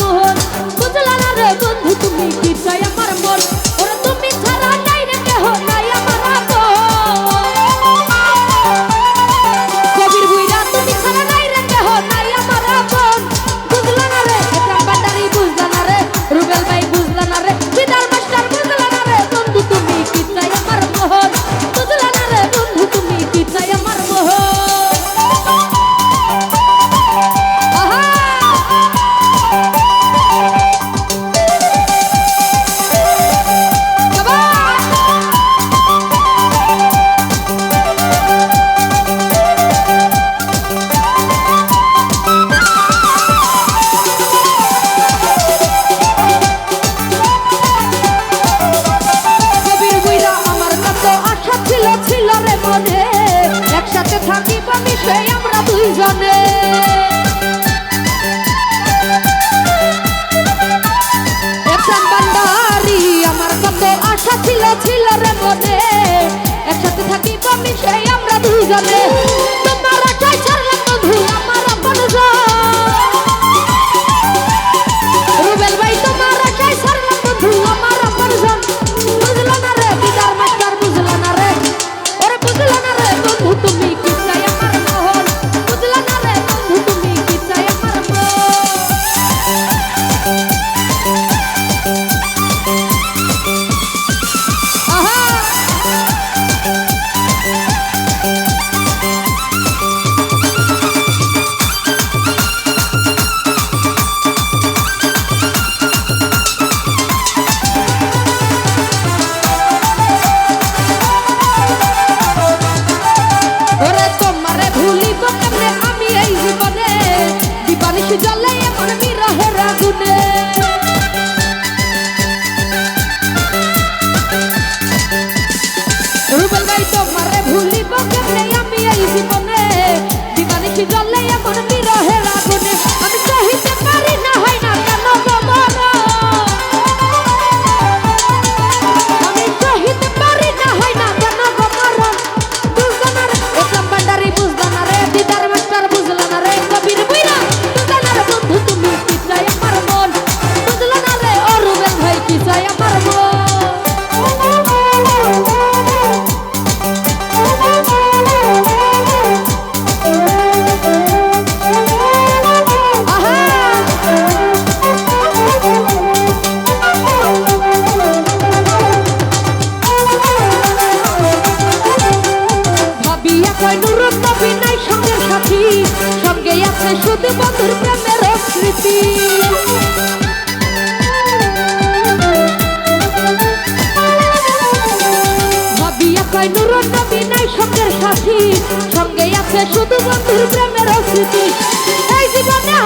মন বুঝলা না রে বন্ধু তুমি। জানে। একজন বান্ডারি আমার কত আশা ছিল রে মনে। একসাথে থাকিব মিশে আমরা দুজনে। হয় যদি বন্ধুর প্রেমের স্মৃতি কয় সঙ্গে আছে শুধু বন্ধুর প্রেমের স্মৃতি এই জীবনে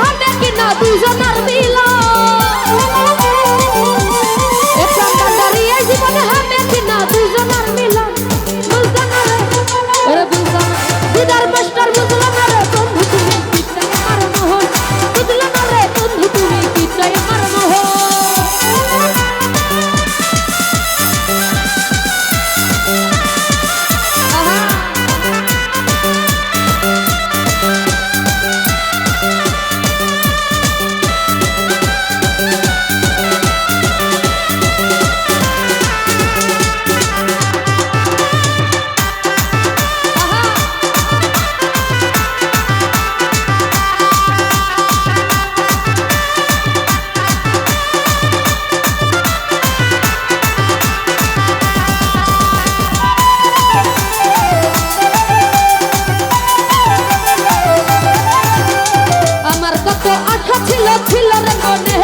আশা ছিল ছিল রে মনে।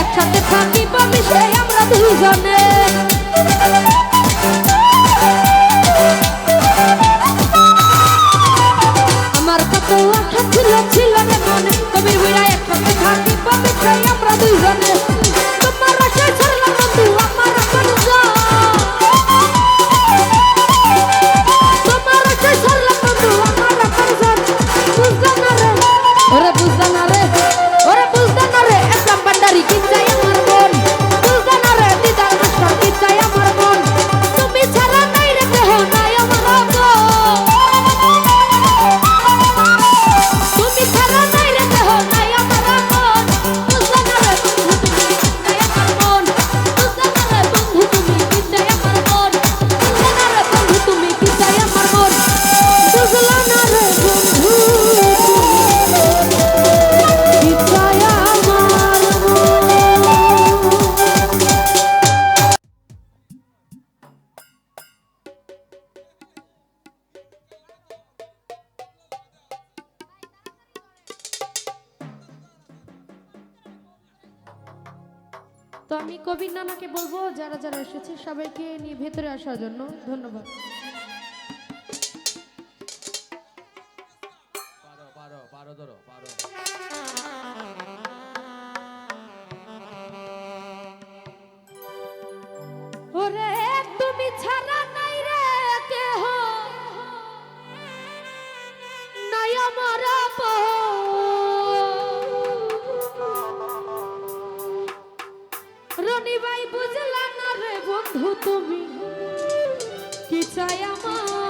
একসাথে থাকিব মিশে আমরা দুজনে। আমার কত আশা ছিল ছিল রে মনে। তুমি বিড়ায় একসাথে থাকিব মিশে আমরা দুজনে। তো আমি কবির নানাকে বলব যারা যারা এসেছে সবাইকে নিয়ে ভেতরে আসার জন্য ধন্যবাদ। ওরে তুমি ছা রনি ভাই বুঝলা না রে বন্ধু তুমি? কি চাই আমার?